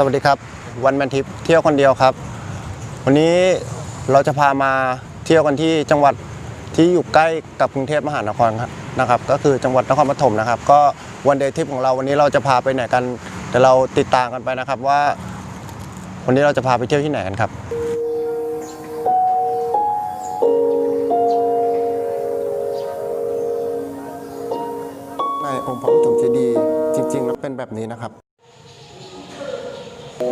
สวัสดีครับ วันแมนทิปเที่ยวคนเดียวครับ วันนี้เราจะพามาเที่ยวกันที่จังหวัดที่อยู่ใกล้กับกรุงเทพมหานครนะครับ ก็คือจังหวัดนครปฐมนะครับ ก็วันเดย์ทริปของเราวันนี้เราจะพาไปไหนกันเดี๋ยวเราติดตามกันไปนะครับว่า วันนี้เราจะพาไปเที่ยวที่ไหนกันครับในองค์พระปฐมเจดีย์จริงๆแล้วเป็นแบบนี้นะครับ อยู่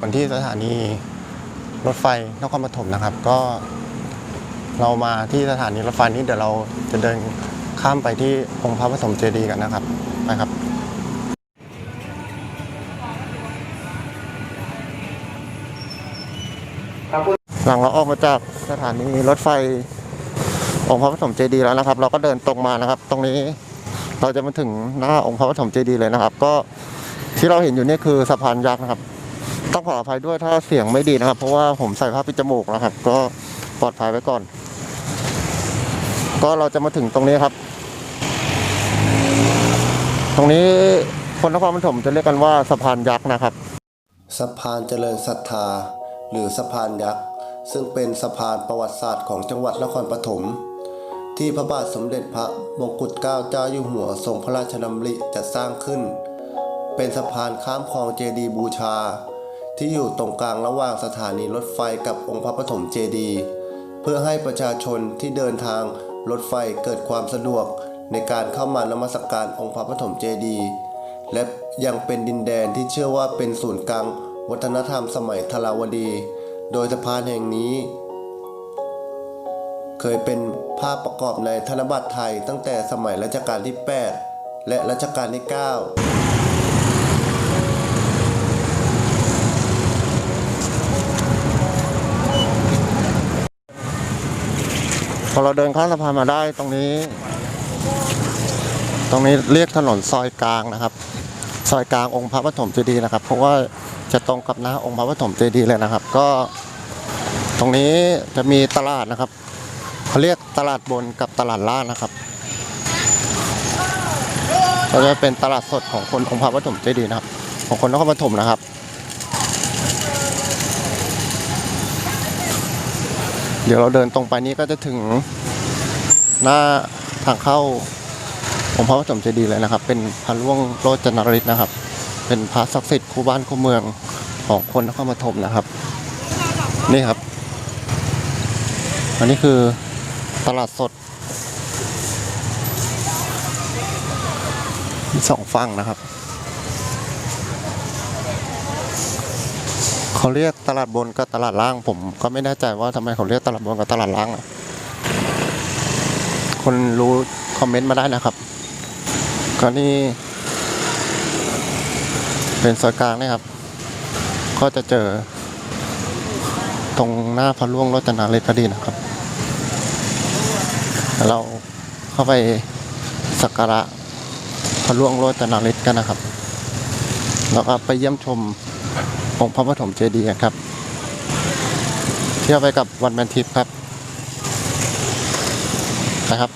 กันที่สถานีรถไฟนครปฐมนะครับ ก็ เรามาที่สถานีรถไฟนี้เดี๋ยวเราจะเดินข้ามไปที่องค์พระปฐมเจดีย์กันนะครับไปครับหลังเราออกมาจากสถานีรถไฟองค์พระปฐมเจดีย์แล้วนะครับ เราก็เดินตรงมานะครับ ตรงนี้เราจะมาถึงหน้าองค์พระปฐมเจดีย์เลยนะครับ ก็ที่เราเห็นอยู่นี่คือสะพานยักษ์นะครับ ต้องขออภัยด้วยถ้าเสียงไม่ดีนะครับ เพราะว่าผมใส่ผ้าปิดจมูกนะครับ ก็ปลอดภัยไว้ก่อน ก็เราจะมาถึงตรงนี้ครับ ตรงนี้คนนครปฐมจะเรียกกันว่าสะพานยักษ์นะครับ สะพานเจริญศรัทธา หรือสะพานยักษ์ซึ่งเป็นสะพานประวัติศาสตร์ของจังหวัดนครปฐมที่พระบาทสมเด็จพระมงกุฎเกล้าเจ้าอยู่หัวทรงพระราชดำริจัดสร้างขึ้น เป็นสะพานข้ามคลองเจดีบูชา ที่อยู่ตรงกลางระหว่างสถานีรถไฟกับองค์พระปฐมเจดี เพื่อให้ประชาชนที่เดินทาง รถไฟเกิดความสะดวกในการเข้ามานมัสการองค์พระปฐมเจดีย์และยังเป็นดินแดนที่เชื่อว่าเป็นศูนย์กลางวัฒนธรรมสมัยทราวดี โดยสะพานแห่งนี้ เคยเป็นภาพประกอบในธนบัตรไทยตั้งแต่สมัยรัชกาลที่ 8 และรัชกาลที่ 9 พอเราเดินข้ามสะพานมาได้ตรงนี้ ตรงนี้เรียกถนนซอยกลางนะครับ ซอยกลางองค์พระปฐมเจดีย์นะครับ เพราะว่าจะตรงกับหน้าองค์พระปฐมเจดีย์เลยนะครับ ก็ตรงนี้จะมีตลาดนะครับเขาเรียกตลาดบนกับตลาดล่างนะครับก็จะเป็นตลาดสดของคนองค์พระปฐมเจดีย์นะครับ ของคนนครปฐมนะครับ เดี๋ยวเราเดินตรงไปนี้ก็จะถึงหน้าทางเข้าองค์พระปฐมเจดีย์เลยนะครับ เป็นพระล่วงโรจนฤทธิ์นะครับ เป็นพระศักดิ์สิทธิ์คู่บ้านคู่เมืองของคนนครปฐมนะครับ นี่ครับ อันนี้คือตลาดสดสองฝั่งนะครับ เขาเรียกตลาดบนกับตลาดล่าง ผมก็ไม่แน่ใจว่าทำไมเขาเรียกตลาดบนกับตลาดล่างอะคนรู้คอมเมนต์มาได้นะครับก็นี่เป็นซอยกลางนะครับ ก็จะเจอ ตรงหน้าพระล่วงรจนาฤทธิ์พอดีนะครับ เราเข้าไปสักการะพระล่วงโรจนาฤทธิ์กันนะครับ แล้วก็ไปเยี่ยมชม องค์พระปฐมเจดีย์ครับ เที่ยวไปกับวันแมนทิปครับนะครับ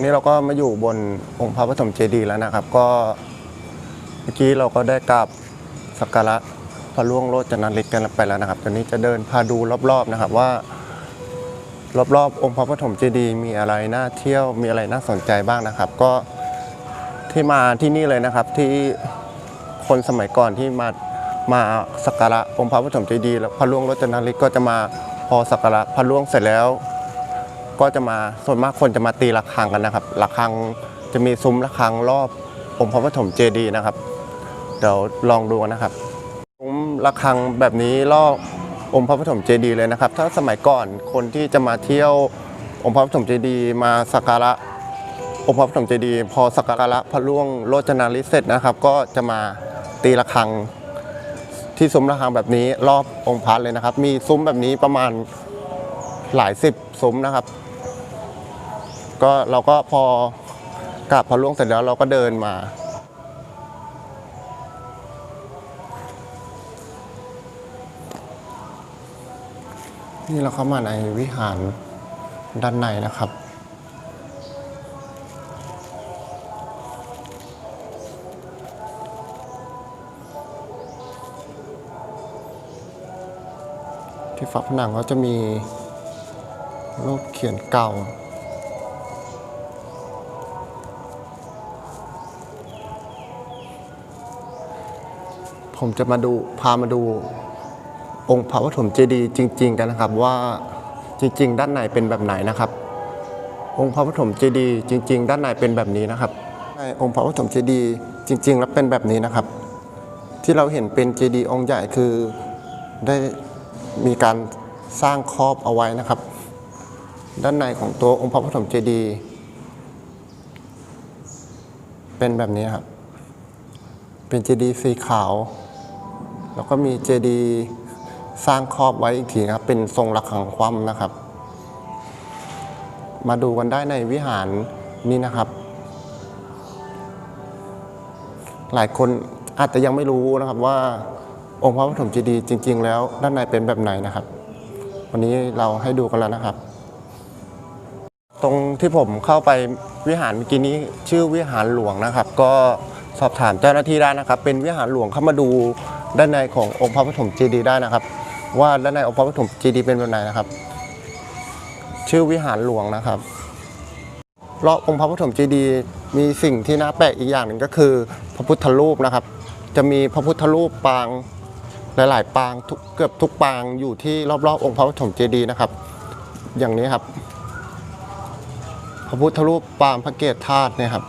อนนี้เราก็มาอยู่บนองค์พระปฐมเจดีย์แล้วนะครับ ก็เมื่อกี้เราก็ได้กราบสักการะพระล่วงโลจนาฤทธิ์กันไปแล้วนะครับตอนนี้จะเดินพาดูรอบๆนะครับว่า รอบๆองค์พระปฐมเจดีย์มีอะไรน่าเที่ยวมีอะไรน่าสนใจบ้างนะครับ ก็ที่มาที่นี่เลยนะครับที่คนสมัยก่อนที่มามาสักการะองค์พระปฐมเจดีย์แล้วพระล่วงโลจนาฤทธิ์ก็จะมาพอสักการะพระล่วงเสร็จแล้ว ก็จะมาส่วนมากคนจะมาตีระฆังกันนะครับระฆังจะมีซุ้มระฆังรอบองค์พระปฐมเจดีย์นะครับ เดี๋ยวลองดูกันนะครับซุ้มระฆังแบบนี้รอบองค์พระปฐมเจดีย์เลยนะครับ ถ้าสมัยก่อนคนที่จะมาเที่ยวองค์พระปฐมเจดีย์มาสักการะองค์พระปฐมเจดีย์พอสักการะพระล่วงโลจนาฤทธิ์เสร็จนะครับ ก็จะมาตีระฆังที่ซุ้มระฆังแบบนี้รอบองค์พระเลยนะครับ มีซุ้มแบบนี้ประมาณหลายสิบซุ้มนะครับ ก็เราก็พอกราบพระล่วงเสร็จแล้วเราก็เดินมา นี่เราเข้ามาในวิหารด้านในนะครับที่ฝาผนังก็จะมีรูปเขียนเก่า ผมจะมาดูพามาดูองค์พระปฐมเจดีย์จริง ๆ กันนะครับว่าจริง ๆ ด้านในเป็นแบบไหนนะครับ องค์พระปฐมเจดีย์จริง ๆ ด้านในเป็นแบบนี้นะครับในองค์พระปฐมเจดีย์จริง ๆ แล้วเป็นแบบนี้นะครับ ที่เราเห็นเป็นเจดีย์องค์ใหญ่คือได้มีการสร้างครอบเอาไว้นะครับ ด้านในของตัวองค์พระปฐมเจดีย์เป็นแบบนี้ครับ เป็นเจดีย์สีขาว แล้วก็มีเจดีย์สร้างครอบไว้อีกทีนะครับ เป็นทรงระฆังคว่ำนะครับ มาดูกันได้ในวิหารนี้นะครับ หลายคนอาจจะยังไม่รู้นะครับว่าองค์พระปฐมเจดีย์จริง ๆ แล้วด้านในเป็นแบบไหนนะครับ วันนี้เราให้ดูกันแล้วนะครับ ตรงที่ผมเข้าไปวิหารเมื่อกี้นี้ชื่อวิหารหลวงนะครับ ก็สอบถามเจ้าหน้าที่ได้นะครับ เป็นวิหารหลวงเข้ามาดู ด้านในขององค์พระปฐมเจดีย์ได้นะครับ ว่าด้านในองค์พระปฐมเจดีย์เป็นแบบไหนนะครับ ชื่อวิหารหลวงนะครับรอบองค์พระปฐมเจดีย์มีสิ่งที่น่าแปลกอีกอย่างหนึ่งก็คือ พระพุทธรูปนะครับ จะมีพระพุทธรูปปางหลาย ๆ ปางเกือบทุกปางอยู่ที่รอบๆ องค์พระปฐมเจดีย์นะครับ อย่างนี้ครับ พระพุทธรูปปางพระเกศธาตุเนี่ยครับ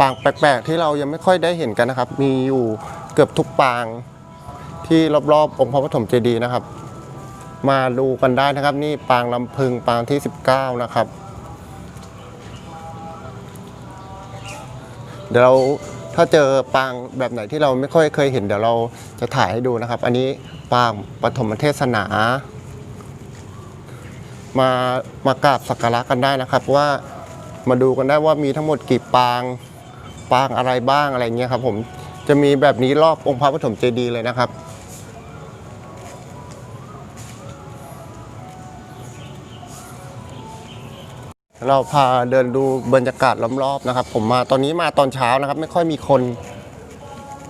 ปางแปลก ๆ ที่เรายังไม่ค่อยได้เห็นกันนะครับ มีอยู่ กือบทุกปางที่รอบๆองค์พระปฐมเจดีย์นะครับ มาดูกันได้นะครับ นี่ปางลำพึงปางที่ 19 นะครับ เดี๋ยวเราถ้าเจอปางแบบไหนที่เราไม่ค่อยเคยเห็นเดี๋ยวเราจะถ่ายให้ดูนะครับ อันนี้ปางปฐมเทศนา มามากราบสักการะกันได้นะครับ ว่ามาดูกันได้ว่ามีทั้งหมดกี่ปางปางอะไรบ้างอะไรเงี้ยครับผม จะมีแบบนี้รอบองค์พระปฐมเจดีย์เลยนะครับ เราพาเดินดูบรรยากาศรอบๆนะครับ ผมมาตอนนี้มาตอนเช้านะครับ ไม่ค่อยมีคน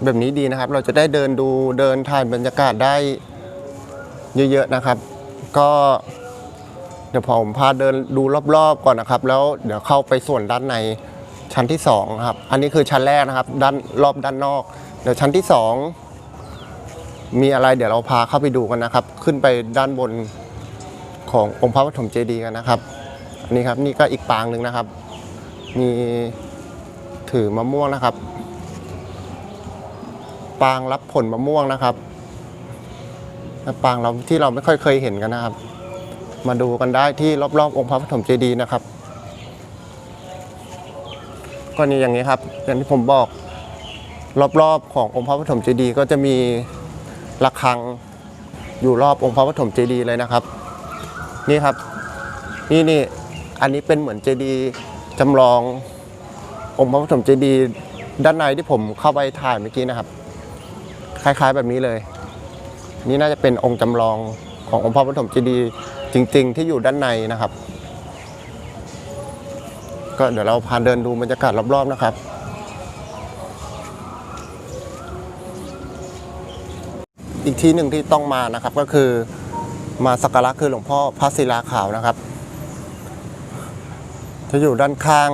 แบบนี้ดีนะครับ เราจะได้เดินดูเดินถ่ายบรรยากาศได้เยอะๆนะครับ ก็เดี๋ยวผมพาเดินดูรอบๆก่อนนะครับ แล้วเดี๋ยวเข้าไปส่วนด้านใน ชั้นที่สองครับ อันนี้คือชั้นแรกนะครับ ด้านรอบด้านนอก เดี๋ยวชั้นที่สองมีอะไรเดี๋ยวเราพาเข้าไปดูกันนะครับ ขึ้นไปด้านบนขององค์พระปฐมเจดีย์กันนะครับ อันนี้ครับนี่ก็อีกปางหนึ่งนะครับ มีถือมะม่วงนะครับ ปางรับผลมะม่วงนะครับปางเราที่เราไม่ค่อยเคยเห็นกันนะครับ มาดูกันได้ที่รอบๆองค์พระปฐมเจดีย์นะครับ ก็นี่อย่างนี้ครับอย่างที่ผมบอกรอบๆขององค์พระปฐมเจดีย์ก็จะมีระฆังอยู่รอบองค์พระปฐมเจดีย์เลยนะครับ นี่ครับนี่นี่อันนี้เป็นเหมือนเจดีย์จำลององค์พระปฐมเจดีย์ด้านในที่ผมเข้าไปถ่ายเมื่อกี้นะครับ คล้ายๆแบบนี้เลย นี่น่าจะเป็นองค์จำลองขององค์พระปฐมเจดีย์จริง ๆ ที่อยู่ด้านในนะครับ ก็เดี๋ยวเราพาเดินดูบรรยากาศรอบๆนะครับ อีกที่หนึ่งที่ต้องมานะครับก็คือมาสักการะคือหลวงพ่อพระศิลาขาวนะครับ จะอยู่ด้านข้าง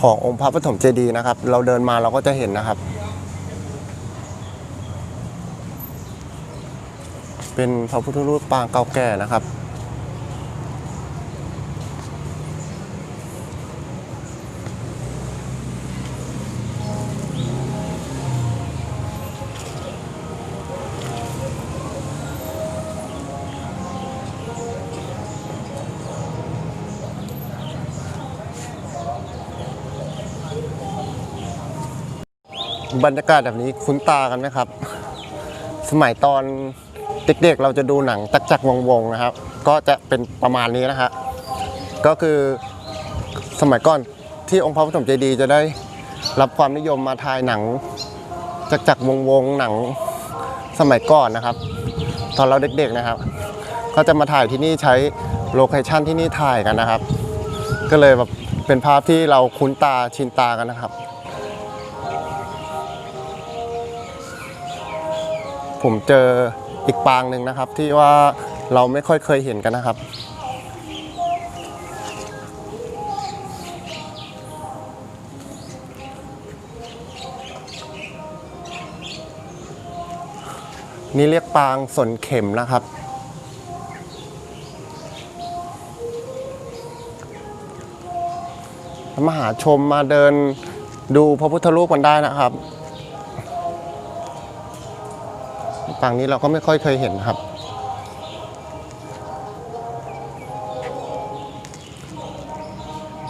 ขององค์พระปฐมเจดีย์นะครับ เราเดินมาเราก็จะเห็นนะครับ เป็นพระพุทธรูปปางเก่าแก่นะครับ บรรยากาศแบบนี้คุ้นตากันไหมครับ สมัยตอนเด็กๆเราจะดูหนังตักจักวงๆนะครับ ก็จะเป็นประมาณนี้นะฮะก็คือสมัยก่อนที่องค์พระปฐมเจดีย์จะได้รับความนิยมมาถ่ายหนังจักจักวงวงหนังสมัยก่อนนะครับ ตอนเราเด็กๆนะครับ ก็จะมาถ่ายที่นี่ใช้โลเคชั่นที่นี่ถ่ายกันนะครับ ก็เลยแบบเป็นภาพที่เราคุ้นตาชินตากันนะครับ ผมเจออีกปางหนึ่งนะครับ ที่ว่าเราไม่ค่อยเคยเห็นกันนะครับ นี่เรียกปางสนเข็มนะครับมาหาชมมาเดินดูพระพุทธรูปกันได้นะครับ ปางนี้เราก็ไม่ค่อยเคยเห็นครับ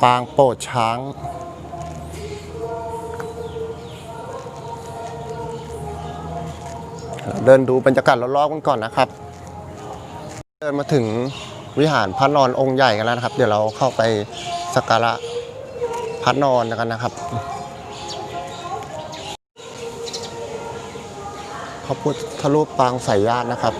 ปางโปรดช้าง เดินดูบรรยากาศรอบๆกันก่อนนะครับ เดินมาถึงวิหารพระนอนองค์ใหญ่กันแล้วนะครับ เดี๋ยวเราเข้าไปสักการะพระนอนกันนะครับ พระพุทธรูปปางสายญาตินะครับ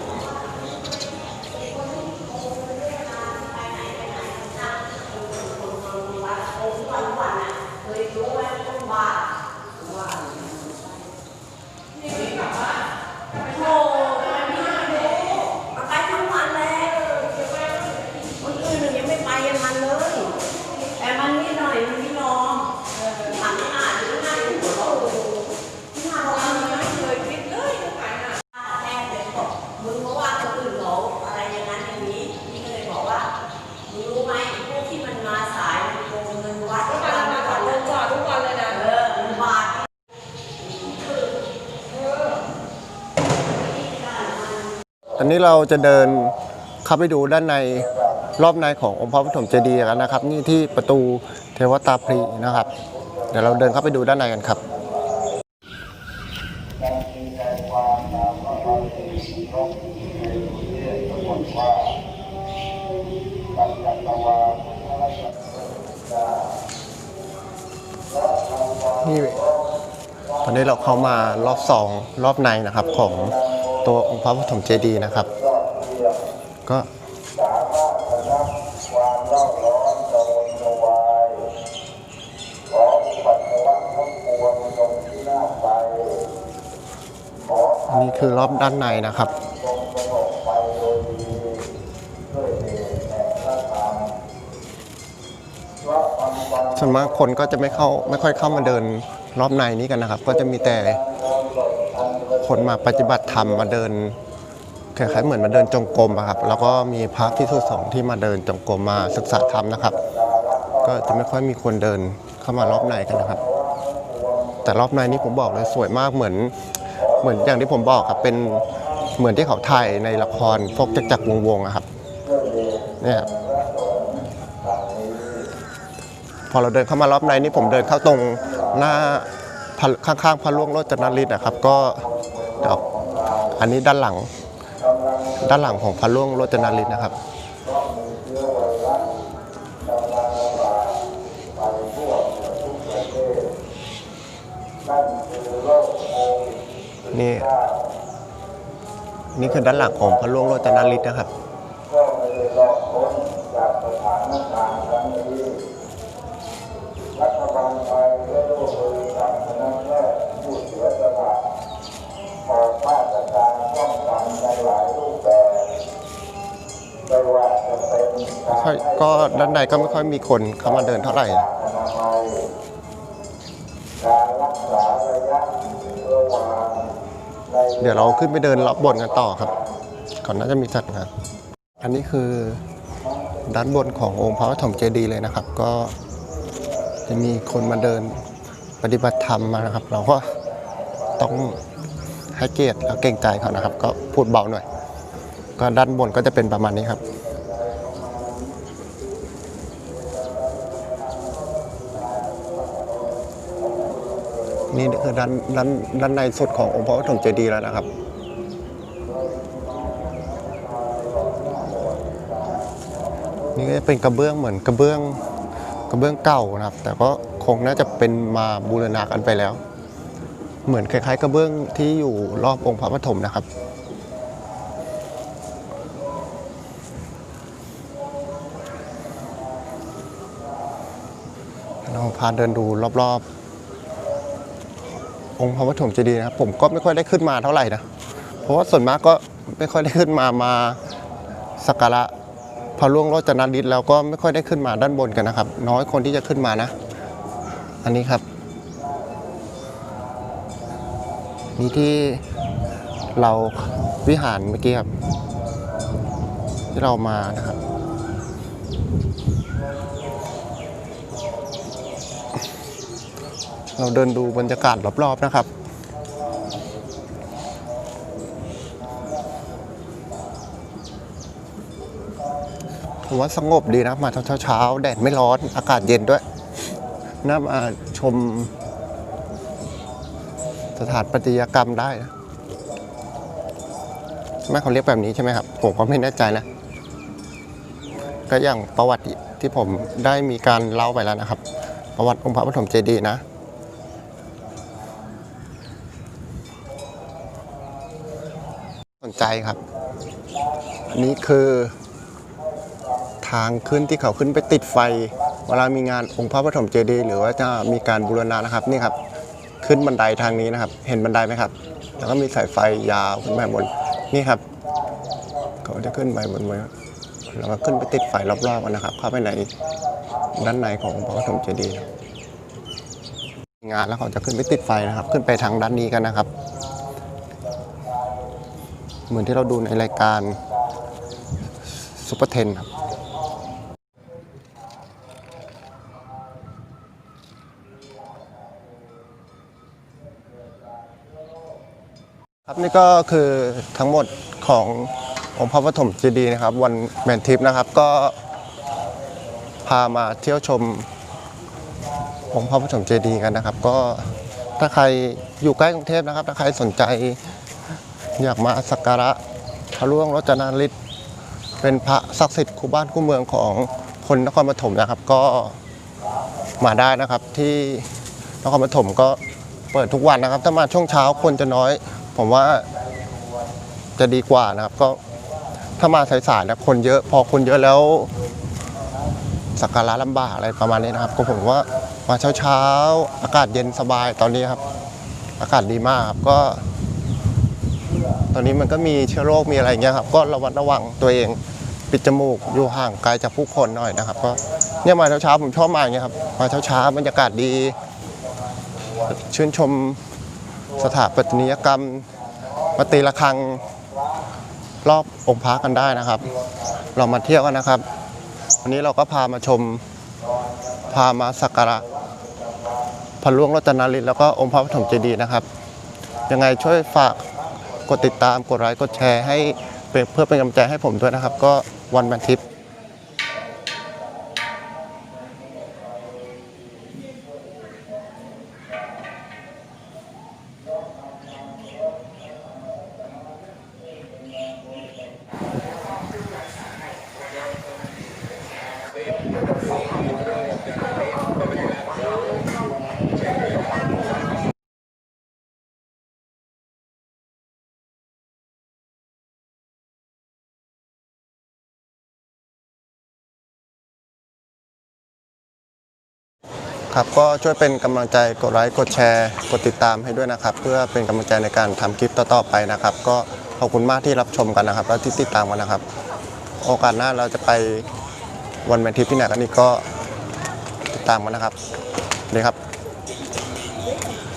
ไปทั้งวันแล้วคนอื่นยังไม่ไปยังมันเลย แต่มันนิดหน่อยมันไม่ยอมทำไม่อ่านหรือไงโอ้โหที่มาบอกว่ามันไม่เคยคิดเลยจะขายหน้าแม่เลยบอกมึงเพราะว่าคนอื่นเขาอะไรอย่างนั้นอย่างนี้พี่ก็เลยบอกว่ามึงรู้ไหมพวกที่มันมาสายมันโกงเงินวัดทุกวันทุกวันเลยก่อนทุกวันเลยนะเออมันบาท อันนี้เราจะเดินเข้าไปดูด้านในรอบในขององค์พระปฐมเจดีย์กันนะครับ นี่ที่ประตูเทวตาพรีนะครับ เดี๋ยวเราเดินเข้าไปดูด้านในกันครับนี่ตอนนี้เราเข้ามารอบสองรอบในนะครับของ ตัวองค์พระปฐมเจดีย์นะครับ ก็นี่คือรอบด้านในนะครับส่วนมากคนก็จะไม่เข้าไม่ค่อยเข้ามาเดินรอบในนี้กันนะครับ ก็จะมีแต่ คนมาปฏิบัติธรรมมาเดินคล้ายๆเหมือนมาเดินจงกรมอะครับ แล้วก็มีพระพิสุสงฆ์ที่มาเดินจงกรมมาศึกษาธรรมนะครับ ก็จะไม่ค่อยมีคนเดินเข้ามารอบในกันนะครับ แต่รอบในนี่ผมบอกเลยสวยมากเหมือน เหมือนอย่างที่ผมบอกครับเป็นเหมือนที่เขาถ่ายในละครพวกจักรจักรวงศ์วงศ์อะครับเนี่ยครับพอเราเดินเข้ามารอบในนี่ผมเดินเข้าตรงหน้าข้างๆพระล่วงโรจนฤทธิ์นะครับ ก็ ดอกอันนี้ด้านหลัง ด้านหลังของพระล่วงโรจนารินนะครับ นี่ นี่คือด้านหลังของพระล่วงโรจนารินนะครับ ก็ด้านในก็ไม่ค่อยมีคนเข้ามาเดินเท่าไหร่เดี๋ยวเราขึ้นไปเดินรอบบนกันต่อครับ ก่อนน่าจะมีจัดงาน อันนี้คือด้านบนขององค์พระปฐมเจดีย์เลยนะครับ ก็จะมีคนมาเดินปฏิบัติธรรมมานะครับ เราก็ต้องให้เกียรติและเกรงใจเขานะครับ ก็พูดเบาหน่อย ก็ด้านบนก็จะเป็นประมาณนี้ครับ นี่คือด้านด้านด้านในสุดขององค์พระปฐมเจดีย์แล้วนะครับนี่ก็จะเป็นกระเบื้องเหมือนกระเบื้องกระเบื้องเก่านะครับ แต่ก็คงน่าจะเป็นมาบูรณากันไปแล้ว เหมือนคล้ายๆ กระเบื้องที่อยู่รอบองค์พระปฐมนะครับเราพาเดินดูรอบๆ องค์พระปฐมเจดีย์นะครับผมก็ไม่ค่อยได้ขึ้นมาเท่าไหร่นะเพราะว่าส่วนมากก็ไม่ค่อยได้ขึ้นมามาสักการะพระล่วงโรจนฤทธิ์แล้วก็ไม่ค่อยได้ขึ้นมาด้านบนกันนะครับ น้อยคนที่จะขึ้นมานะ อันนี้ครับนี่ที่เราวิหารเมื่อกี้ครับที่เรามานะครับ เราเดินดูบรรยากาศรอบๆนะครับผมว่าสงบดีนะ มาเช้าเช้าๆแดดไม่ร้อน อากาศเย็นด้วยน่ามาชมสถานปัตยกรรมได้นะแม่เขาเรียกแบบนี้ใช่ไหมครับ ผมก็ไม่แน่ใจนะ ก็อย่างประวัติที่ผมได้มีการเล่าไปแล้วนะครับ ประวัติองค์พระปฐมเจดีย์นะ สน ใจครับ อันนี้คือทางขึ้นที่เขาขึ้นไปติดไฟ เวลามีงานองค์พระปฐมเจดีย์หรือว่าจะมีการบูรณะนะครับนี่ครับ ขึ้นบันไดทางนี้นะครับ เห็นบันไดไหมครับ แล้วก็มีสายไฟยาวขึ้นไปบนนี่ครับเขาจะขึ้นไปบนบนแล้วก็ขึ้นไปติดไฟรอบๆกันนะครับ เข้าไปในด้านในขององค์พระปฐมเจดีย์งานแล้วเขาจะขึ้นไปติดไฟนะครับ ขึ้นไปทางด้านนี้กันนะครับ เหมือนที่เราดูในรายการซุปเปอร์เทนครับครับนี่ก็คือทั้งหมดขององค์พระปฐมเจดีย์นะครับ วันแมนทิปนะครับก็พามาเที่ยวชมองค์พระปฐมเจดีย์กันนะครับ ก็ถ้าใครอยู่ใกล้กรุงเทพนะครับ ถ้าใครสนใจ อยากมาสักการะพระร่วงรจนาฤทธิ์เป็นพระศักดิ์สิทธิ์คู่บ้านคู่เมืองของคนนครปฐมนะครับ ก็มาได้นะครับที่นครปฐมก็เปิดทุกวันนะครับ ถ้ามาช่วงเช้าคนจะน้อย ผมว่าจะดีกว่านะครับ ก็ถ้ามาสายๆนะคนเยอะพอคนเยอะแล้วสักการะลำบากอะไรประมาณนี้นะครับ ก็ผมว่ามาเช้าๆ อากาศเย็นสบายตอนนี้ครับ อากาศดีมากครับก็ อนนี้มันก็มีเชื้อโรคมีอะไรอย่างเงี้ยครับก็ระวัดระวังตัวเองปิดจมูกอยู่ห่างไกลจากผู้คนหน่อยนะครับ ก็เนี่ยมาเช้าๆผมชอบมาอย่างเงี้ยครับมาเช้าๆบรรยากาศดี ชื่นชมสถาปัตยกรรมมาตีระฆังรอบองค์พระกันได้นะครับ เรามาเที่ยวกันนะครับ วันนี้เราก็พามาชมพามาสักการะพระล่วงรัตนฤทธิ์แล้วก็องค์พระปฐมเจดีย์นะครับ ยังไงช่วยฝาก กดติดตามกดไลค์กดแชร์ให้เพื่อเป็นกำลังใจให้ผมด้วยนะครับ ก็วันบันทิ ครับ ก็ช่วยเป็นกำลังใจกดไลค์กดแชร์กดติดตามให้ด้วยนะครับ เพื่อเป็นกำลังใจในการทำคลิปต่อๆไปนะครับ ก็ขอบคุณมากที่รับชมกันนะครับ และที่ติดตามกันนะครับ โอกาสหน้าเราจะไปวันแมนทิปที่ไหนกันนี้ก็ติดตามกันนะครับนี่ครับ